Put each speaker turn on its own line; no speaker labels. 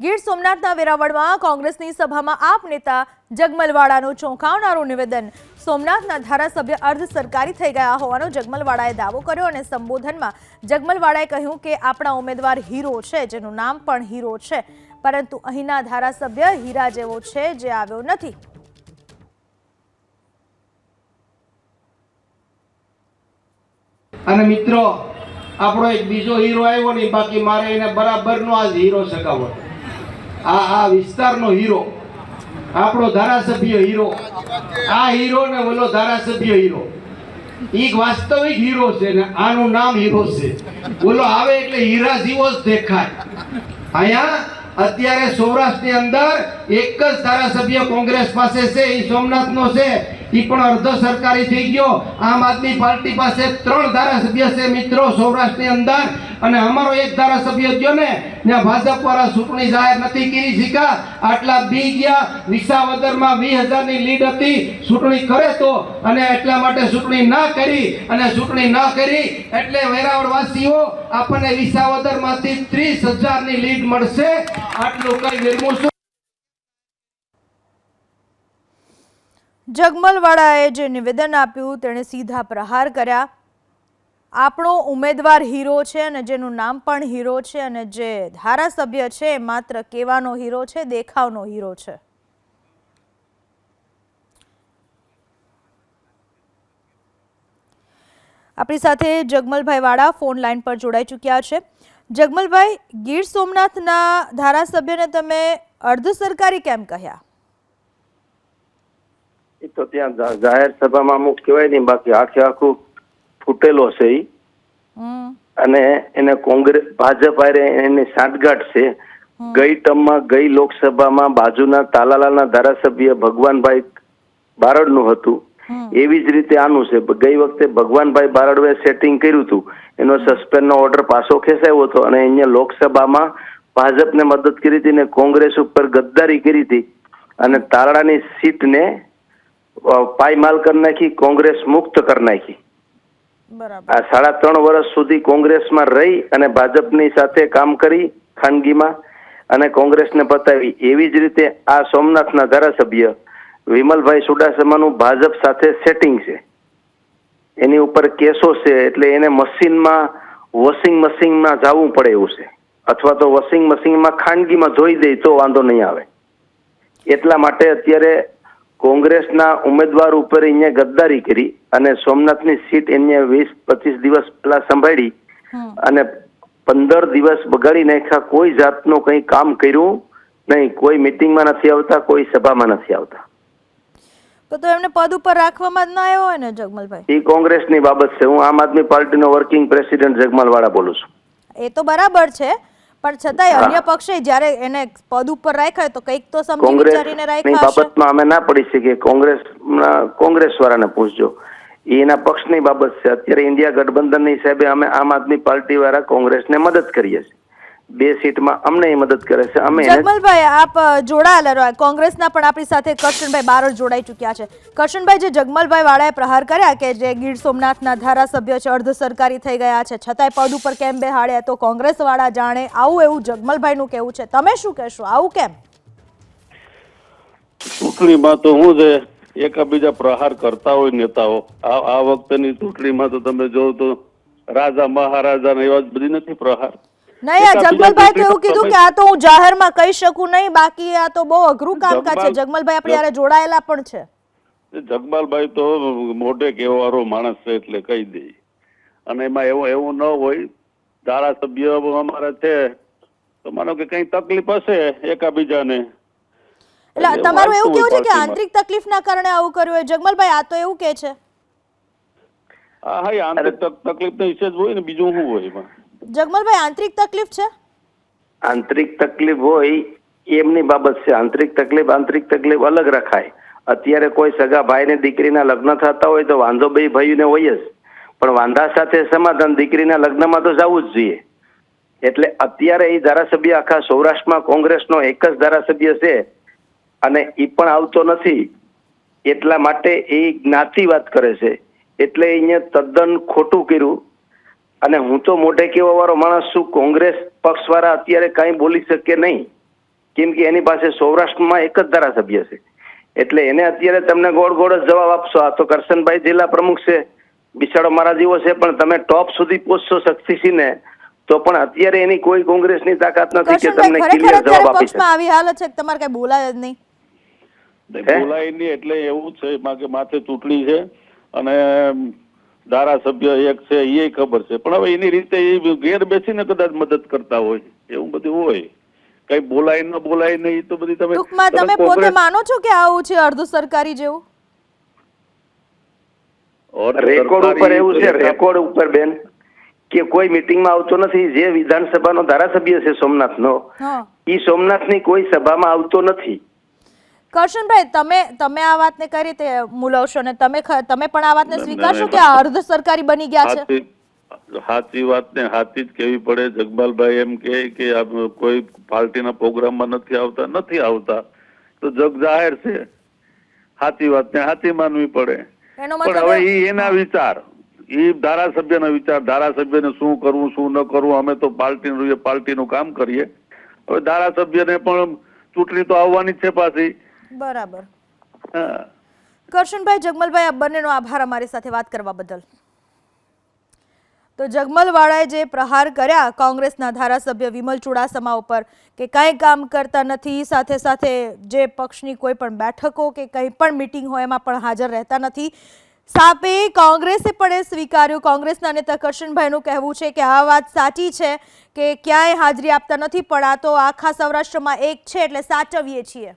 ગીર સોમનાથના વેરાવળમાં કોંગ્રેસની સભામાં આપ નેતા જગમલવાડાનું ચોંકાવનારું નિવેદન. સોમનાથના ધારાસભ્ય અર્ધ સરકારી થઈ ગયા હોવાનો જગમલવાડાએ દાવો કર્યો અને સંબોધનમાં જગમલવાડાએ કહ્યું કે આપણા ઉમેદવાર હીરો છે, જેનું નામ પણ હીરો છે, પરંતુ અહીંના ધારાસભ્ય હીરા જેવો છે જે આવ્યો નથી.
અને મિત્રો, આપણો એક બીજો હીરો આવ્યો ને, બાકી મારે એને બરાબરનો આજ હીરો સગાવો આ આ વિસ્તારનો હીરો. આપણો ધારાસભ્ય હીરો. આ હીરો ને ઓલો ધારાસભ્ય હીરો. એક વાસ્તવિક હીરો છે ને આનું નામ હીરો છે. બોલો આવે એટલે હીરા જીવો જ દેખાય. અહીંયા અત્યારે સૌરાષ્ટ્રની અંદર એક જ ધારાસભ્ય કોંગ્રેસ પાસે છે એ સોમનાથનો છે. એ પણ અર્ધ સરકારી થઈ ગયો. આમ આદમી પાર્ટી પાસે ત્રણ ધારાસભ્ય છે મિત્રો સૌરાષ્ટ્રની અંદર. અને અમારો એક ધારાસભ્ય ગયો ને, ત્યાં ભાજપ વાળા ચૂંટણી જાહેર નથી કરી શીખા આટલા બી ગયા, વિસાવદરમાં વીસ હજારની લીડ હતી. ચૂંટણી કરે તો, અને એટલા માટે ચૂંટણી ના કરી, અને ચૂંટણી ના કરી, એટલે વેરાવળવાસીઓ, આપણને વિસાવદરમાંથી ત્રીસ હજારની લીડ મળશે. આટલું કઈ વિરમું છું
જગમલવાડાએ જે નિવેદન આપ્યું, તેણે સીધા પ્રહાર કર્યા. આપણો ઉમેદવાર હીરો છે અને જેનું નામ પણ હીરો છે અને જે ધારાસભ્ય છે એ માત્ર કેવાનો હીરો છે, દેખાવનો હીરો છે. આપણી સાથે જગમલભાઈ વાળા ફોન લાઈન પર જોડાઈ ચૂક્યા છે. જગમલભાઈ, ગીર સોમનાથના ધારાસભ્યને તમે અર્ધ સરકારી કેમ કહ્યા?
તો ત્યાં જાહેર સભામાં અમુક કહેવાય નહીં બાકી આખે આખું ફૂટેલો છે
એ
અને એને કોંગ્રેસ ભાજપ આરે એની સાંઠગાંઠ છે. ગઈ ટર્મમાં ગઈ લોકસભામાં બાજુના તાલાલાના ધારાસભ્ય ભગવાનભાઈ બારડનું હતું. એવી જ રીતે આનું છે. ગઈ વખતે ભગવાનભાઈ બારડવે સેટિંગ કર્યું હતું. એનો સસ્પેન્ડનો ઓર્ડર પાછો ખેંચાયો હતો અને અહીંયા લોકસભામાં ભાજપને મદદ કરી હતી ને કોંગ્રેસ ઉપર ગદ્દારી કરી હતી. અને તાલાળાની સીટને પાયમાલ કરી નાખી કોંગ્રેસ મુક્ત કરી નાખી.
બરાબર.
આ સાડા ત્રણ વર્ષ સુધી કોંગ્રેસમાં રહી અને ભાજપની સાથે કામ કરી ખાનગીમાં અને કોંગ્રેસને પતાવી. એવી જ રીતે આ સોમનાથના ધારાસભ્ય વિમલભાઈ સુડાસમાનું ભાજપ સાથે સેટિંગ છે. એની ઉપર કેસો છે એટલે એને મશીનમાં વોશિંગ મશીનમાં જવું પડે એવું છે. અથવા તો વોશિંગ મશીનમાં ખાનગીમાં ધોઈ દે તો વાંધો નહીં આવે. એટલા માટે અત્યારે કોંગ્રેસના ઉમેદવાર ઉપર અહીંયા ગદ્દારી કરી અને સોમનાથની સીટ એને વીસ પચીસ દિવસ પહેલા સંભાળી અને પંદર દિવસ બગાડી નાખ્યા. કોઈ જાતનું કંઈ કામ કર્યું નહીં. કોઈ મિટિંગમાં નથી આવતા કોઈ સભામાં નથી આવતા.
તો એમને પદ ઉપર રાખવામાં જ ના આવ્યો હોય ને જગમલભાઈ?
એ કોંગ્રેસની બાબત છે. હું આમ આદમી પાર્ટીનો વર્કિંગ પ્રેસિડેન્ટ જગમાલવાળા બોલું છું.
એ તો બરાબર છે પણ છતાંય. અન્ય પક્ષે જ્યારે એને પદ ઉપર રાખ્યા તો કંઈક તો સમજી વિચારીને રાખ્યા હશે.
બાબતમાં અમે ના પડી શકીએ. કોંગ્રેસ કોંગ્રેસ વાળાને પૂછજો. એના પક્ષની બાબત છે. અત્યારે ઇન્ડિયા ગઠબંધનની સાહેબે અમે આમ આદમી પાર્ટી વાળા કોંગ્રેસને મદદ કરીએ છીએ બે સીટમાં અમને મદદ કરે છે. અમે
જગમલભાઈ આપ જોડાયેલા રહો. કોંગ્રેસના પણ આપણી સાથે કરશનભાઈ બારોટ જોડાઈ ચૂક્યા છે. કરશનભાઈ જે જગમલભાઈ વાળાએ પ્રહાર કર્યા કે જે ગીર સોમનાથના ધારાસભ્ય છે અર્ધ સરકારી થઈ ગયા છે છતાંય પદ ઉપર કેમ બેહાડ્યા તો કોંગ્રેસ વાળા જાણે આવું એવું જગમલભાઈનું કેવું છે. તમે શું કહેશો? આવું કેમ?
ચૂંટણીમાં તો હું છે એકાબીજા પ્રહાર કરતા હોય નેતાઓ. આ આ વખતેની ચૂંટણીમાં તો તમે જોવો તો રાજા મહારાજા ને એવા જ બધી નથી પ્રહાર.
નહીં આ જગમલભાઈ તો એવું કીધું કે આ તો હું જાહેરમાં કહી શકું નહીં બાકી આ તો બહુ અઘરું કામકાજ છે. જગમલભાઈ આપણે યારે જોડાયેલા પણ છે.
જગમલભાઈ તો મોઢે કહેવારો માણસ છે એટલે કહી દે. અને એમાં એવું એવું ન હોય ધારાસભ્ય અમારા છે તો માનો કે કઈ તકલીફ હશે એકાબીજાને.
એટલે
એટલે
તમારું એવું કેવું છે કે. આંતરિક તકલીફના કારણે આવું કર્યું હોય? જગમલભાઈ આ તો એવું કે છે?
હા હા આંતરિક તકલીફ તો વિશે જ હોય ને બીજું શું હોય એમાં?
જગમલભાઈ, આંતરિક તકલીફ છે?
આંતરિક તકલીફ હોય, એમની બાબત છે. આંતરિક તકલીફ આંતરિક તકલીફ અલગ રખાય. અત્યારે કોઈ સગા ભાઈને દીકરીના લગ્ન થતા હોય તો વાંધો બે ભાઈઓને હોય જ. પણ વાંધા સાથે સમાધાન દીકરીના લગ્નમાં તો જવું જ જોઈએ. એટલે અત્યારે એ ધારાસભ્ય આખા સૌરાષ્ટ્રમાં કોંગ્રેસનો એક જ ધારાસભ્ય છે અને એ પણ આવતો નથી. એટલા માટે એ જ્ઞાતિ વાત કરે છે. એટલે અહીંયા તદ્દન ખોટું કર્યું. અને હું તો મોઢે કેવા વાળો માણસ છું કોંગ્રેસ પક્ષ વાળા અત્યારે કાંઈ બોલી શકે નહીં. કેમ કે એની પાસે સૌરાષ્ટ્રમાં એક જ ધારાસભ્ય છે. એટલે એને અત્યારે તમને ગોળ ગોળ જ જવાબ આપશો. આ તો કરશનભાઈ જિલ્લા પ્રમુખ છે. બિસાડો મારા જેવો છે પણ તમે ટોપ સુધી પહોંચશો શક્તિસિંહને તો પણ અત્યારે એની કોઈ કોંગ્રેસની તાકાત નથી કે તમને ક્લિયર જવાબ આપી શકે.
આવી હાલત છે તમારે કઈ બોલાય જ નહીં?
બોલાય નહીં એટલે એવું છે. કે માથે ચૂંટણી છે. અને ધારાસભ્ય એક છે એ ખબર છે. પણ હવે એની રીતે એ ઘેર બેસીને કદાચ મદદ કરતા હોય. એવું બધું હોય. કઈ બોલાય ન બોલાય નહીં તો બધી તમે
ટૂંકમાં
તમે
પોતે માનો છો કે આવું છે અર્ધ સરકારી જેવું?
રેકોર્ડ ઉપર એવું છે રેકોર્ડ ઉપર બેન કે કોઈ મિટિંગમાં આવતો નથી જે વિધાનસભાનો ધારાસભ્ય છે સોમનાથનો
હા.
ઈ સોમનાથની કોઈ સભામાં આવતો નથી.
કરશનભાઈ તમે તમે આ વાતને કઈ રીતે મૂલવશો ને તમે તમે પણ આ વાતને સ્વીકારશો કે આ અર્ધ સરકારી બની ગયા છે?
સાચી સાચી વાત ને સાચી જ કેવી પડે? જગપાલભાઈ એમ કે કે કોઈ પાર્ટીના પ્રોગ્રામમાં નથી આવતા? નથી આવતા. તો જગ જાહેર છે. સાચી વાત ને સાચી માનવી પડે. પણ હવે
એ-
ઈ એના વિચાર. ઈ ધારાસભ્યના વિચાર. ધારાસભ્યને શું કરવું શું ન કરવું? અમે તો પાર્ટી પાર્ટીનું કામ કરીએ. હવે ધારાસભ્યને પણ ચૂંટણી તો આવવાની જ છે પાછી.
બરાબર. કરશનભાઈ જગમલભાઈ આ બંનેનો આભાર અમારી સાથે વાત કરવા બદલ. તો જગમલવાળાએ જે પ્રહાર કર્યા કોંગ્રેસના ધારાસભ્ય વિમલ ચુડાસમા ઉપર કે કાંઈ કામ કરતા નથી સાથે સાથે જે પક્ષની કોઈ પણ બેઠકો કે કંઈ પણ મિટિંગ હોય એમાં પણ હાજર રહેતા નથી. સાપે કોંગ્રેસે પણ એ સ્વીકાર્યું. કોંગ્રેસના નેતા કરશનભાઈનું કહેવું છે કે આ વાત સાચી છે કે ક્યાંય હાજરી આપતા નથી પણ આ તો આખા સૌરાષ્ટ્રમાં એક છે એટલે સાચવીએ છીએ.